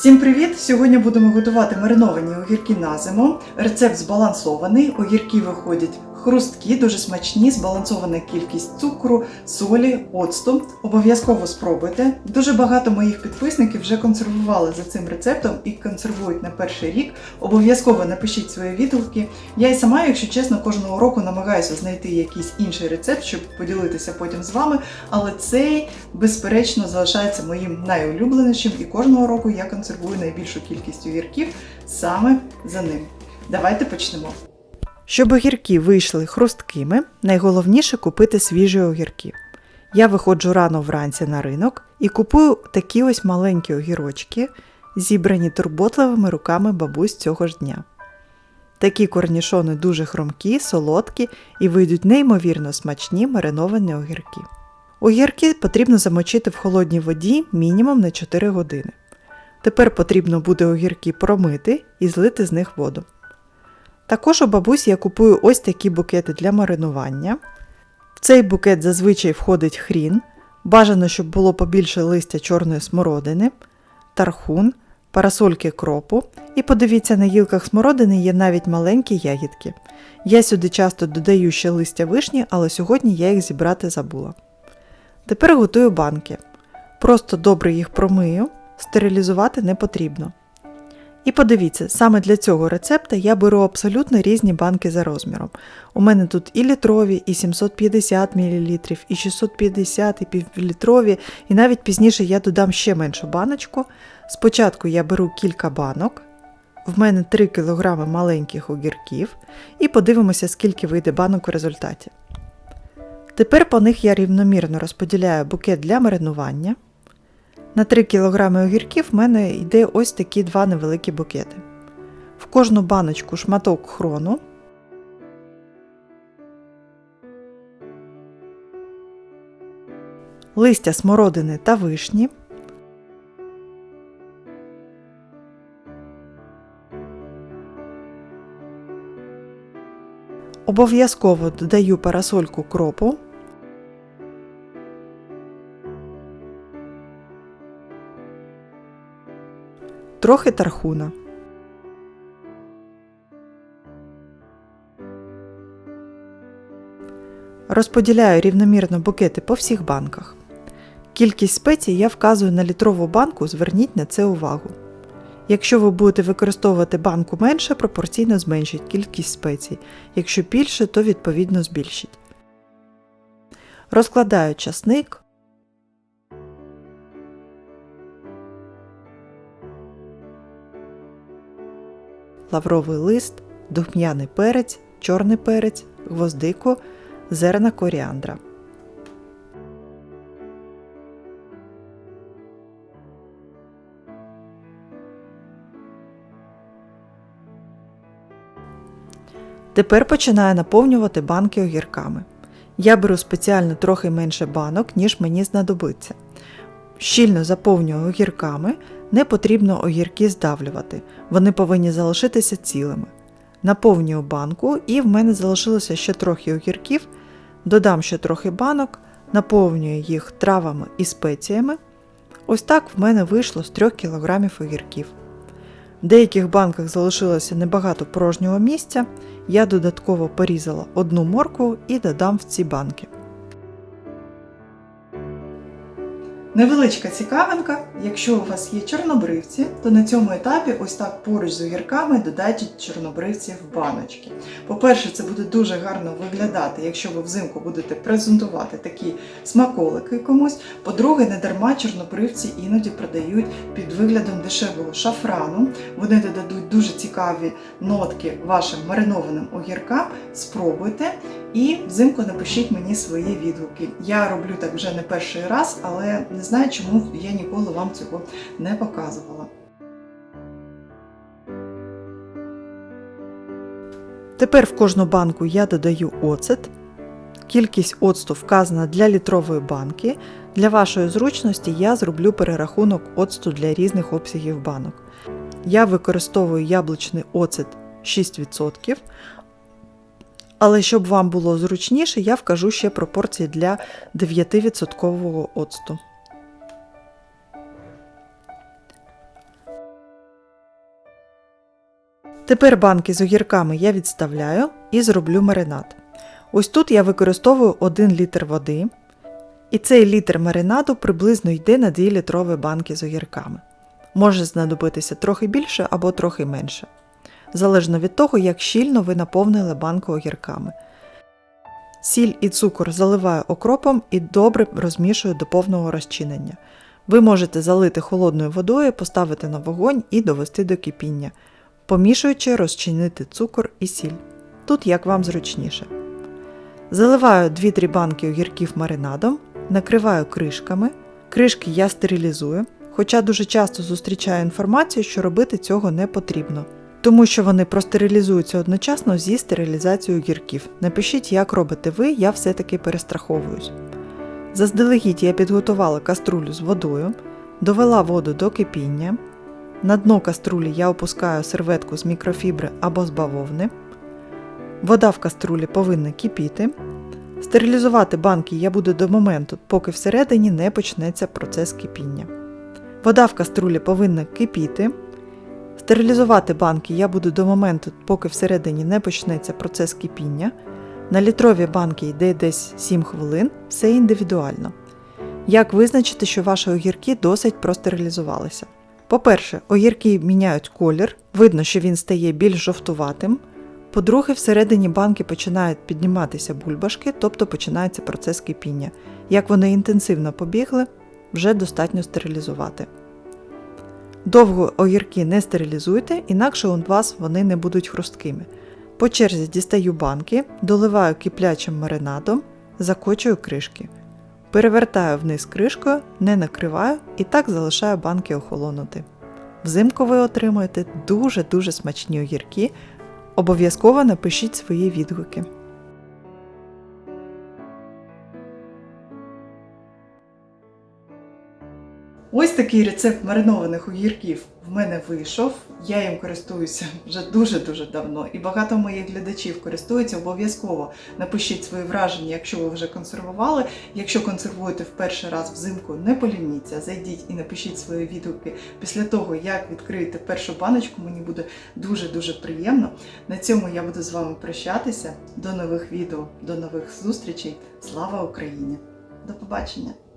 Всім привіт! Сьогодні будемо готувати мариновані огірки на зиму. Рецепт збалансований. Огірки виходять хрусткі, дуже смачні, збалансована кількість цукру, солі, оцту. Обов'язково спробуйте. Дуже багато моїх підписників вже консервували за цим рецептом і консервують на перший рік. Обов'язково напишіть свої відгуки. Я і сама, якщо чесно, кожного року намагаюся знайти якийсь інший рецепт, щоб поділитися потім з вами. Але цей, безперечно, залишається моїм найулюбленішим, і кожного року я консервую найбільшу кількість огірків саме за ним. Давайте почнемо. Щоб огірки вийшли хрусткими, найголовніше купити свіжі огірки. Я виходжу рано вранці на ринок і купую такі ось маленькі огірочки, зібрані турботливими руками бабусь цього ж дня. Такі корнішони дуже хрумкі, солодкі і вийдуть неймовірно смачні мариновані огірки. Огірки потрібно замочити в холодній воді мінімум на 4 години. Тепер потрібно буде огірки промити і злити з них воду. Також у бабусі я купую ось такі букети для маринування. В цей букет зазвичай входить хрін, бажано, щоб було побільше листя чорної смородини, тархун, парасольки кропу. І подивіться, на гілках смородини є навіть маленькі ягідки. Я сюди часто додаю ще листя вишні, але сьогодні я їх зібрати забула. Тепер готую банки. Просто добре їх промию, стерилізувати не потрібно. І подивіться, саме для цього рецепта я беру абсолютно різні банки за розміром. У мене тут і літрові, і 750 мл, і 650, і півлітрові, і навіть пізніше я додам ще меншу баночку. Спочатку я беру кілька банок, в мене 3 кг маленьких огірків, і подивимося, скільки вийде банок у результаті. Тепер по них я рівномірно розподіляю букет для маринування. На 3 кг огірків в мене йде ось такі два невеликі букети. В кожну баночку шматок хрону. Листя смородини та вишні. Обов'язково додаю парасольку кропу. Трохи тархуна. Розподіляю рівномірно букети по всіх банках. Кількість спецій я вказую на літрову банку, зверніть на це увагу. Якщо ви будете використовувати банку менше, пропорційно зменшіть кількість спецій. Якщо більше, то відповідно збільшіть. Розкладаю часник, лавровий лист, духмяний перець, чорний перець, гвоздику, зерна коріандра. Тепер починаю наповнювати банки огірками. Я беру спеціально трохи менше банок, ніж мені знадобиться. Щільно заповнюю огірками, не потрібно огірки здавлювати, вони повинні залишитися цілими. Наповнюю банку і в мене залишилося ще трохи огірків, додам ще трохи банок, наповнюю їх травами і спеціями. Ось так в мене вийшло з 3 кг огірків. В деяких банках залишилося небагато порожнього місця, я додатково порізала одну моркву і додам в ці банки. Невеличка цікавинка, якщо у вас є чорнобривці, то на цьому етапі ось так поруч з огірками додайте чорнобривці в баночки. По-перше, це буде дуже гарно виглядати, якщо ви взимку будете презентувати такі смаколики комусь. По-друге, не дарма чорнобривці іноді продають під виглядом дешевого шафрану. Вони додадуть дуже цікаві нотки вашим маринованим огіркам. Спробуйте і взимку напишіть мені свої відгуки. Я роблю так вже не перший раз, але не знаю, чому я ніколи вам цього не показувала. Тепер в кожну банку я додаю оцет. Кількість оцту вказана для літрової банки. Для вашої зручності я зроблю перерахунок оцту для різних обсягів банок. Я використовую яблучний оцет 6%, але щоб вам було зручніше, я вкажу ще пропорції для 9% оцту. Тепер банки з огірками я відставляю і зроблю маринад. Ось тут я використовую 1 літр води, і цей літр маринаду приблизно йде на 2 літрові банки з огірками. Може знадобитися трохи більше або трохи менше, залежно від того, як щільно ви наповнили банку огірками. Сіль і цукор заливаю окропом і добре розмішую до повного розчинення. Ви можете залити холодною водою, поставити на вогонь і довести до кипіння, помішуючи розчинити цукор і сіль. Тут як вам зручніше. Заливаю 2-3 банки огірків маринадом, накриваю кришками. Кришки я стерилізую, хоча дуже часто зустрічаю інформацію, що робити цього не потрібно, тому що вони простерилізуються одночасно зі стерилізацією огірків. Напишіть, як робите ви, я все-таки перестраховуюсь. Заздалегідь я підготувала каструлю з водою, довела воду до кипіння. На дно каструлі я опускаю серветку з мікрофібри або з бавовни. Вода в каструлі повинна кипіти. Стерилізувати банки я буду до моменту, поки всередині не почнеться процес кипіння. Вода в каструлі повинна кипіти. Стерилізувати банки я буду до моменту, поки всередині не почнеться процес кипіння. На літрові банки йде десь 7 хвилин, все індивідуально. Як визначити, що ваші огірки досить простерилізувалися? По-перше, огірки міняють колір, видно, що він стає більш жовтуватим. По-друге, всередині банки починають підніматися бульбашки, тобто починається процес кипіння. Як вони інтенсивно побігли, вже достатньо стерилізувати. Довго огірки не стерилізуйте, інакше у вас вони не будуть хрусткими. По черзі дістаю банки, доливаю киплячим маринадом, закочую кришки. Перевертаю вниз кришкою, не накриваю і так залишаю банки охолонути. Взимку ви отримуєте дуже-дуже смачні огірки. Обов'язково напишіть свої відгуки. Ось такий рецепт маринованих огірків в мене вийшов. Я їм користуюся вже дуже-дуже давно, і багато моїх глядачів користуються. Обов'язково напишіть свої враження, якщо ви вже консервували. Якщо консервуєте в перший раз взимку, не полініться, зайдіть і напишіть свої відгуки після того, як відкриєте першу баночку. Мені буде дуже-дуже приємно. На цьому я буду з вами прощатися. До нових відео, до нових зустрічей. Слава Україні! До побачення!